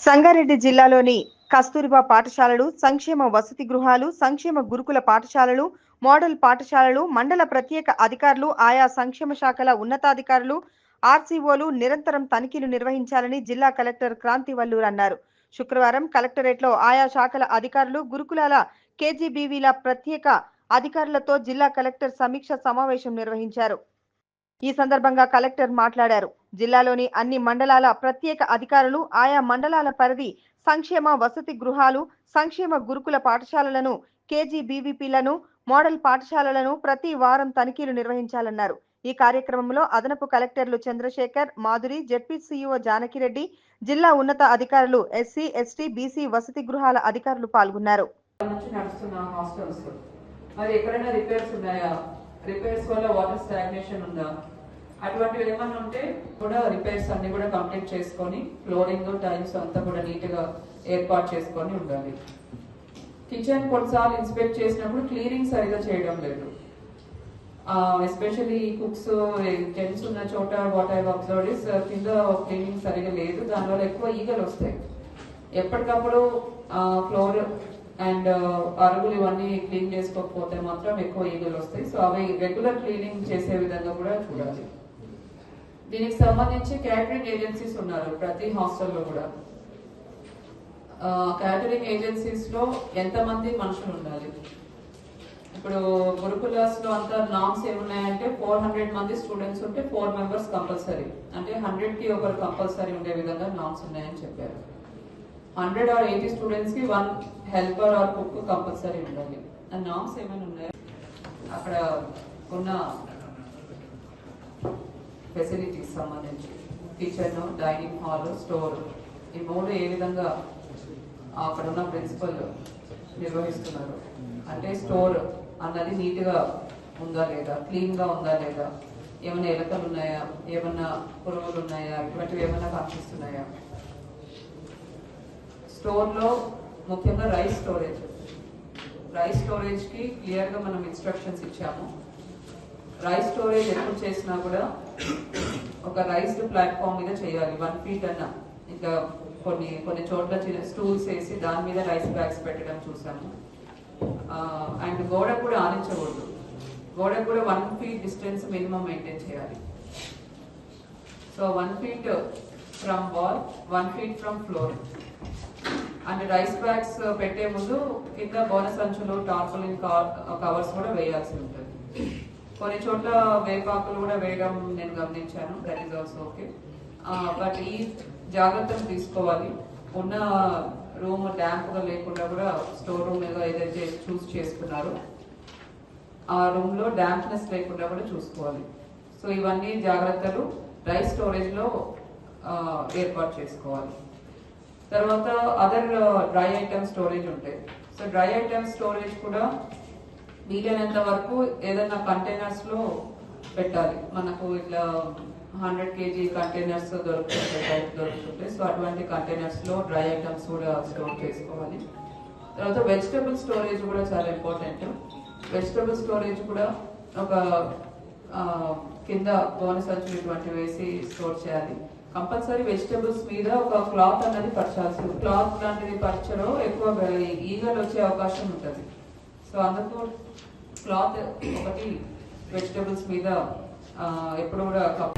సంగారెడ్డి జిల్లాలోని కస్తూరిబా పాఠశాలలు సంక్షేమ వసతి గృహాలు సంక్షేమ గురుకుల పాఠశాలలు మోడల్ పాఠశాలలు మండల ప్రత్యేక అధికారులు ఆయా సంక్షేమ శాఖల ఉన్నతాధికారులు ఆర్సీఓలు నిరంతరం తనిఖీలు నిర్వహించాలని జిల్లా కలెక్టర్ క్రాంతి వల్లూర్ అన్నారు. శుక్రవారం కలెక్టరేట్లో ఆయా శాఖల అధికారులు గురుకులాల కేజీబీవీల ప్రత్యేక అధికారులతో జిల్లా కలెక్టర్ సమీక్ష సమావేశం నిర్వహించారు. ఈ సందర్భంగా కలెక్టర్ మాట్లాడారు. జిల్లాలోని అన్ని మండలాల ప్రత్యేక అధికారులు ఆయా మండలాల పరిధి సంక్షేమ వసతి గృహాలు సంక్షేమ గురుకుల పాఠశాలలను కేజీబీవీపీలను మోడల్ పాఠశాలలను ప్రతి వారం తనిఖీలు నిర్వహించాలన్నారు. ఈ కార్యక్రమంలో అదనపు కలెక్టర్లు చంద్రశేఖర్ మాధురి జెడ్పీసీఓ జానకిరెడ్డి జిల్లా ఉన్నత అధికారులు ఎస్సీ ఎస్టీ బీసీ వసతి గృహాల అధికారులు పాల్గొన్నారు. మరి ఎక్కడైనా రిపేర్స్ ఉన్నాయా? రిపేర్స్ వల్ల వాటర్ స్టాగ్నేషన్ ఉందా? అటువంటివి ఏమన్నా ఉంటే కూడా రిపేర్స్ అన్ని కూడా కంప్లీట్ చేసుకొని ఫ్లోరింగ్ టైల్స్ అంతా కూడా నీట్గా ఏర్పాటు చేసుకొని ఉండాలి. కిచెన్ కొన్నిసార్లు ఇన్స్పెక్ట్ చేసినప్పుడు క్లీనింగ్ సరిగా చేయడం లేదు. ఎస్పెషల్లీ కుక్స్ జెంట్స్ ఉన్న చోట వాట్ ఐ అబ్జర్వ్ ఇస్ కింద క్లీనింగ్ సరిగా లేదు. దానివల్ల ఎక్కువ ఈగలు వస్తాయి. ఎప్పటికప్పుడు ఫ్లోర్ అండ్ అరుగులు ఇవన్నీ క్లీన్ చేసుకోకపోతే మాత్రం ఎక్కువ ఈగలు వస్తాయి. సో అవి రెగ్యులర్ క్లీనింగ్ చేసే విధంగా కూడా చూడాలి. దీనికి సంబంధించి క్యాటరింగ్ ఏజెన్సీస్ ఉన్నారు ప్రతి హాస్టల్లో కూడా. క్యాటరింగ్ ఏజెన్సీస్లో ఎంతమంది మనుషులు ఉండాలి? ఇప్పుడు గురుకులాస్లో అంతా నామ్స్ ఏమున్నాయంటే ఫోర్ హండ్రెడ్ మంది స్టూడెంట్స్ ఉంటే ఫోర్ మెంబర్స్ కంపల్సరీ అంటే హండ్రెడ్కి ఒకరు కంపల్సరీ ఉండే విధంగా నామ్స్ ఉన్నాయని చెప్పారు. హండ్రెడ్ ఆర్ ఎయిటీ స్టూడెంట్స్కి one helper or cook compulsory ఉండాలి. ఆ నామ్స్ ఏమైనా ఉన్నాయా? అక్కడ ఉన్న ఫెసిలిటీస్ సంబంధించి. కిచెన్ డైనింగ్ హాల్ స్టోర్ ఈ మూడు ఏ విధంగా అక్కడ ఉన్న ప్రిన్సిపల్ నిర్వహిస్తున్నారు? అంటే స్టోర్ అన్నది నీట్గా ఉందా లేదా? క్లీన్గా ఉందా లేదా? ఏమైనా ఎలకలు ఉన్నాయా? ఏమన్నా పురుగులు ఉన్నాయా? ఇటువంటివి ఏమైనా కనిపిస్తున్నాయా? స్టోర్లో ముఖ్యంగా రైస్ స్టోరేజ్ రైస్ స్టోరేజ్కి క్లియర్గా మనం ఇన్స్ట్రక్షన్స్ ఇచ్చాము. రైస్ స్టోరేజ్ ఎప్పుడు చేసినా కూడా ఒక రైస్ ప్లాట్ఫామ్ మీద చేయాలి. వన్ ఫీట్ అన్న. ఇంకా కొన్ని కొన్ని చోట్ల చిన్న స్టూల్స్ వేసి దాని మీద రైస్ బ్యాగ్స్ పెట్టడం చూసాము. అండ్ గోడ కూడా ఆనించకూడదు. గోడ కూడా one feet distance minimum maintain చేయాలి. So one feet from wall one feet from floor and rice bags పెట్టే ముందు కింద బోన సంచులు టార్పలిన్ కవర్స్ కూడా వేయాల్సి ఉంటుంది. కొన్ని చోట్ల వేపాకులు కూడా వేయడం నేను గమనించాను. That is also okay but ఈ జాగ్రత్తలు తీసుకోవాలి. ఉన్న రూమ్ డ్యాంప్గా లేకుండా కూడా స్టోర్ రూమ్ ఏదో ఏదైతే చూస్ చేసుకున్నారో ఆ రూమ్లో డ్యాంప్నెస్ లేకుండా కూడా చూసుకోవాలి. సో ఇవన్నీ జాగ్రత్తలు డ్రై స్టోరేజ్లో ఏర్పాటు చేసుకోవాలి. తర్వాత అదర్ డ్రై ఐటమ్ స్టోరేజ్ ఉంటాయి. సో డ్రై ఐటమ్ స్టోరేజ్ కూడా వీలైనంత వరకు ఏదైనా కంటైనర్స్లో పెట్టాలి. మనకు ఇట్లా హండ్రెడ్ కేజీ కంటైనర్స్ దొరుకుతుంటాయి టైప్ దొరుకుతుంటాయి. సో అటువంటి కంటైనర్స్లో డ్రై ఐటమ్స్ కూడా స్టోర్ చేసుకోవాలి. తర్వాత వెజిటబుల్ స్టోరేజ్ కూడా చాలా ఇంపార్టెంట్ వెజిటబుల్ స్టోరేజ్ కూడా ఒక కింద గోనె సంచులు ఇటువంటి వేసి స్టోర్ చేయాలి. కంపల్సరీ వెజిటబుల్స్ మీద ఒక క్లాత్ అనేది పరచాల్సి క్లాత్ లాంటిది పరచడం ఎక్కువ ఈగలు వచ్చే అవకాశం ఉంటుంది. సో అందుకు క్లాత్ ఒకటి వెజిటబుల్స్ మీద ఎప్పుడు కూడా కప్